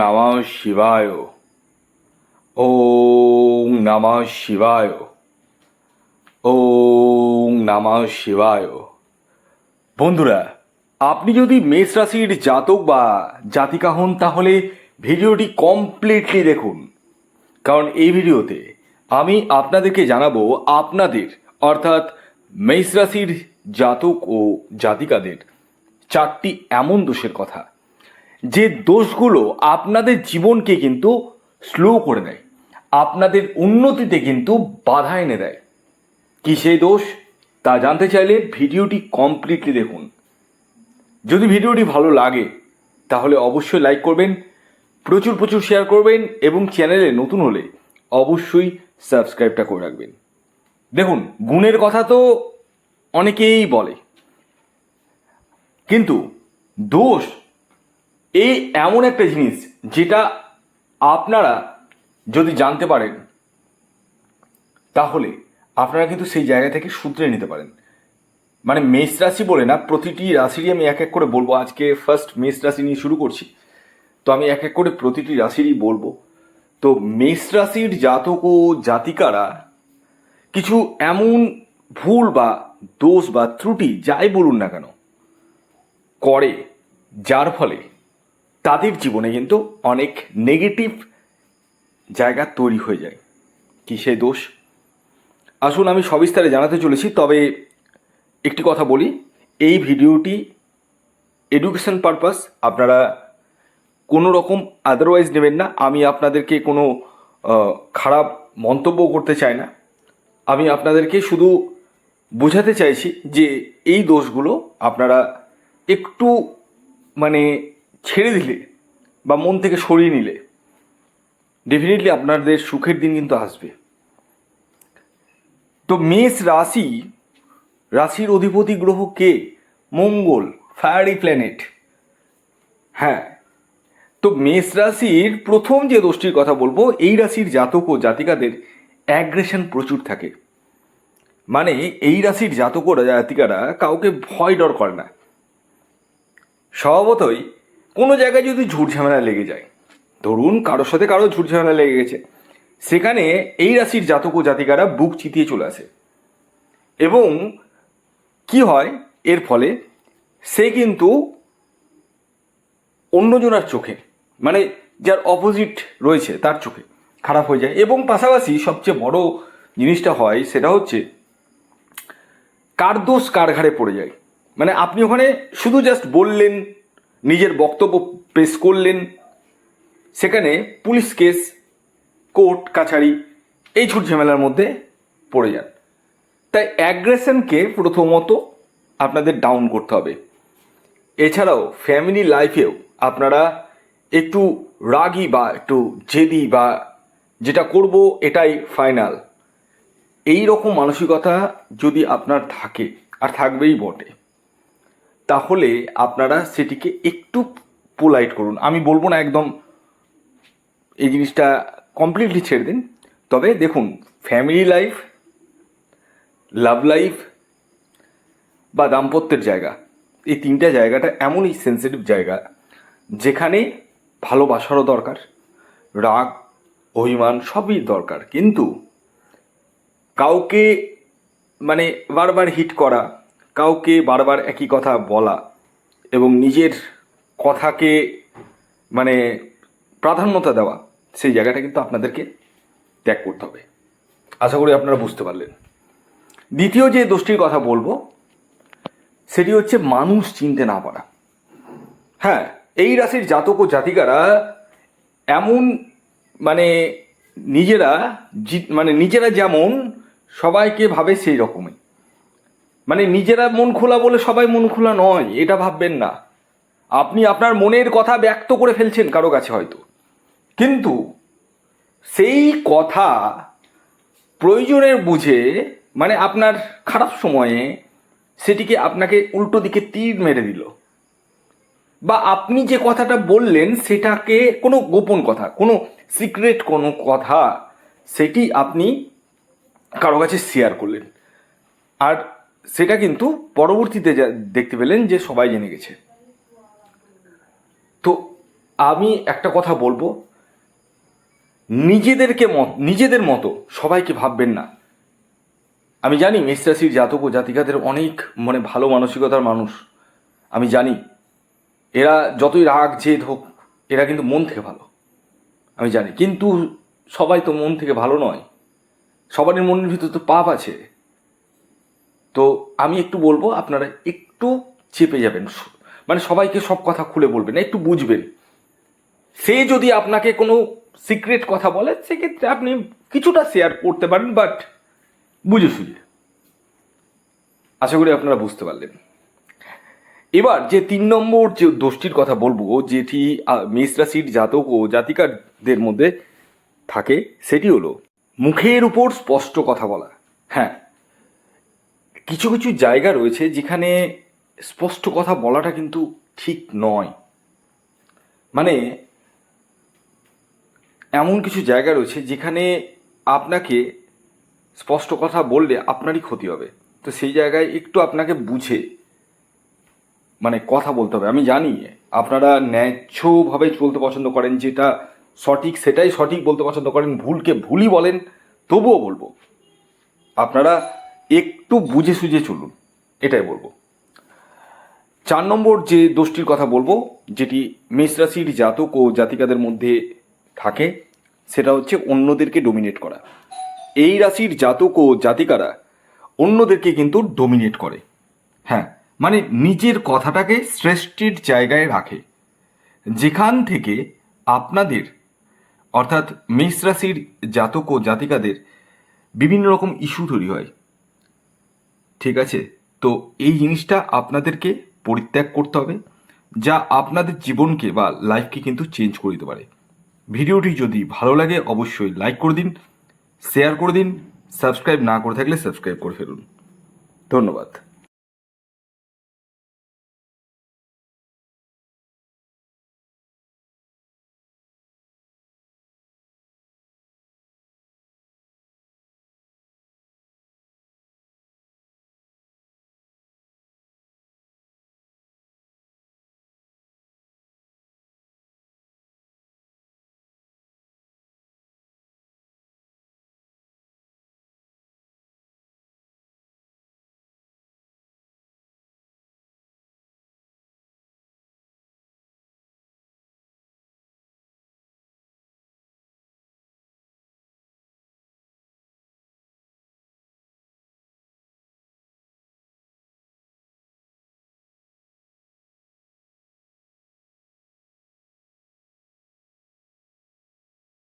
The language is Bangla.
নমঃ শিবায়। ওং নমঃ শিবায়। ওং নমঃ শিবায়। বন্ধুরা, আপনি যদি মেষ রাশির জাতক বা জাতিকা হন, তাহলে ভিডিওটি কমপ্লিটলি দেখুন। কারণ এই ভিডিওতে আমি আপনাদেরকে জানাব আপনাদের, অর্থাৎ মেষ রাশির জাতক ও জাতিকাদের চারটি এমন দোষের কথা। যে দোষগুলো আপনাদের জীবনকে কিন্তু স্লো করে দেয়, আপনাদের উন্নতিতে কিন্তু বাধা এনে দেয়। কি সেই দোষ? তা জানতে চাইলে ভিডিওটি কমপ্লিটলি দেখুন। যদি ভিডিওটি ভালো লাগে, তাহলে অবশ্যই লাইক করবেন, প্রচুর প্রচুর শেয়ার করবেন এবং চ্যানেলে নতুন হলে অবশ্যই সাবস্ক্রাইবটা করে রাখবেন। দেখুন, গুণের কথা তো অনেকেই বলে, কিন্তু দোষ এই এমন একটা জিনিস যেটা আপনারা যদি জানতে পারেন, তাহলে আপনারা কিন্তু সেই জায়গা থেকে শুধরে নিতে পারেন। মানে মেষ রাশি বলে না, প্রতিটি রাশিরই আমি এক এক করে বলব। আজকে ফার্স্ট মেষ রাশি নিয়ে শুরু করছি। তো আমি এক এক করে প্রতিটি রাশিরই বলব। তো মেষ রাশির জাতক ও জাতিকারা কিছু এমন ভুল বা দোষ বা ত্রুটি যাই বলুন না কেন, করে, যার ফলে তাদের জীবনে কিন্তু অনেক নেগেটিভ জায়গা তৈরি হয়ে যায়। কি সেই দোষ? আসুন আমি সবিস্তারে জানাতে চলেছি, তবে একটি কথা বলি, এই ভিডিওটি এডুকেশন পারপাস আপনারা কোনো রকম আদারওয়াইজ নেবেন না। আমি আপনাদেরকে কোনো খারাপ মন্তব্য করতে চাই না। আমি আপনাদেরকে শুধু বোঝাতে চাইছি যে এই দোষগুলো আপনারা একটু মানে ছেড়ে দিলে বা মন থেকে সরিয়ে নিলে ডেফিনেটলি আপনাদের সুখের দিন কিন্তু আসবে। তো মেষ রাশি, রাশির অধিপতি গ্রহ কে? মঙ্গল ফায়ারি প্ল্যানেট হ্যাঁ তো মেষ রাশির প্রথম যে দোষটির কথা বলব, এই রাশির জাতক ও জাতিকাদের অ্যাগ্রেশন প্রচুর থাকে। মানে এই রাশির জাতক ও জাতিকারা কাউকে ভয় ডর করে না। স্বভাবতই কোনো জায়গায় যদি ঝুট ঝামেলা লেগে যায়, ধরুন কারোর সাথে কারও ঝুট ঝামেলা লেগে গেছে, সেখানে এই রাশির জাতক ও জাতিকারা বুক চিতিয়ে চলে আসে। এবং কি হয়? এর ফলে সে কিন্তু অন্যজনার চোখে মানে যার অপোজিট রয়েছে তার চোখে খারাপ হয়ে যায়। এবং পাশাপাশি সবচেয়ে বড় জিনিসটা হয় সেটা হচ্ছে কার দোষ কার ঘাড়ে পড়ে যায়। মানে আপনি ওখানে শুধু জাস্ট বললেন নিজের বক্তব্য পেশ করলেন। সেখানে পুলিশ কেস, কোর্ট কাছারি এই ঝুট ঝামেলার মধ্যে পড়ে যান। তাই অ্যাগ্রেশনকে প্রথমত আপনাদের ডাউন করতে হবে। এছাড়াও ফ্যামিলি লাইফেও আপনারা একটু রাগী বা একটু জেদি বা যেটা করব এটাই ফাইনাল এই রকম মানসিকতা যদি আপনার থাকে, আর থাকবেই বটে। তাহলে আপনারা সেটিকে একটু পোলাইট করুন। আমি বলব না একদম এই জিনিসটা কমপ্লিটলি ছেড়ে দিন। তবে দেখুন ফ্যামিলি লাইফ লাভ লাইফ বা দাম্পত্যের জায়গা, এই তিনটা জায়গাটা এমনই সেন্সিটিভ জায়গা যেখানে ভালোবাসারও দরকার, রাগ, অভিমান সবই দরকার। কিন্তু কাউকে মানে বারবার হিট করা কাউকে বারবার একই কথা বলা এবং নিজের কথাকে মানে প্রাধান্যতা দেওয়া, সেই জায়গাটা কিন্তু আপনাদেরকে ত্যাগ করতে হবে। আশা করি আপনারা বুঝতে পারলেন। দ্বিতীয় যে দোষটির কথা বলব, সেটি হচ্ছে মানুষ চিনতে না পারা। হ্যাঁ এই রাশির জাতক ও জাতিকারা এমন মানে নিজেরা মানে নিজেরা যেমন সবাইকে ভাবে সেই রকমই। মানে নিজেরা মন খোলা বলে সবাই মন খোলা নয়, এটা ভাববেন না। আপনি আপনার মনের কথা ব্যক্ত করে ফেলছেন কারও কাছে হয়তো। কিন্তু সেই কথা প্রয়োজনের বুঝে মানে আপনার খারাপ সময়ে সেটিকে আপনাকে উল্টো দিকে তীর মেরে দিল। বা আপনি যে কথাটা বললেন সেটাকে কোনো গোপন কথা, কোনো সিক্রেট কোনো কথা, সেটি আপনি কারও কাছে শেয়ার করলেন। আর সেটা কিন্তু পরবর্তীতে দেখতে পেলেন যে সবাই জেনে গেছে। তো আমি একটা কথা বলব, নিজেদেরকে মত, নিজেদের মতো সবাইকে ভাববেন না। আমি জানি মেষ জাতক ও জাতিকাদের অনেক মানে ভালো মানসিকতার মানুষ। আমি জানি এরা যতই রাগ, জেদ হোক, এরা কিন্তু মন থেকে ভালো। আমি জানি। কিন্তু সবাই তো মন থেকে ভালো নয়। সবারই মনের ভিতর তো পাপ আছে। তো আমি একটু বলব, আপনারা একটু চেপে যাবেন। মানে সবাইকে সব কথা খুলে বলবেন, একটু বুঝবেন। সে যদি আপনাকে কোনো সিক্রেট কথা বলে, সেক্ষেত্রে আপনি কিছুটা শেয়ার করতে পারেন বাট বুঝে সুঝে আশা করি আপনারা বুঝতে পারলেন। এবার যে তিন নম্বর যে দোষটির কথা বলব, যেটি মেষ রাশির জাতক ও জাতিকারদের মধ্যে থাকে, সেটি হলো মুখের উপর স্পষ্ট কথা বলা। হ্যাঁ কিছু কিছু জায়গা রয়েছে যেখানে স্পষ্ট কথা বলাটা কিন্তু ঠিক নয়। মানে এমন কিছু জায়গা রয়েছে যেখানে আপনাকে স্পষ্ট কথা বললে আপনারই ক্ষতি হবে। তো সেই জায়গায় একটু আপনাকে বুঝে মানে কথা বলতে হবে। আমি জানি আপনারা ন্যায্যভাবে চলতে পছন্দ করেন, যেটা সঠিক সেটাই সঠিক বলতে পছন্দ করেন, ভুলকে ভুলই বলেন, তবুও বলব, আপনারা একটু বুঝে সুঝে চলুন, এটাই বলব। চার নম্বর যে দোষটির কথা বলব, যেটি মেষ রাশির জাতক ও জাতিকাদের মধ্যে থাকে, সেটা হচ্ছে অন্যদেরকে ডোমিনেট করা। এই রাশির জাতক ও জাতিকারা অন্যদেরকে কিন্তু ডোমিনেট করে। হ্যাঁ মানে নিজের কথাটাকে শ্রেষ্ঠীর জায়গায় রাখে। যেখান থেকে আপনাদের, অর্থাৎ মেষ রাশির জাতক ও জাতিকাদের বিভিন্ন রকম ইস্যু তৈরি হয়। ঠিক আছে? তো এই জিনিসটা আপনাদেরকে পরিত্যাগ করতে হবে, যা আপনাদের জীবনকে বা লাইফকে কিন্তু চেঞ্জ করে দিতে পারে। ভিডিওটি যদি ভালো লাগে, অবশ্যই লাইক করে দিন শেয়ার করে দিন সাবস্ক্রাইব না করে থাকলে সাবস্ক্রাইব করে ফেলুন। ধন্যবাদ।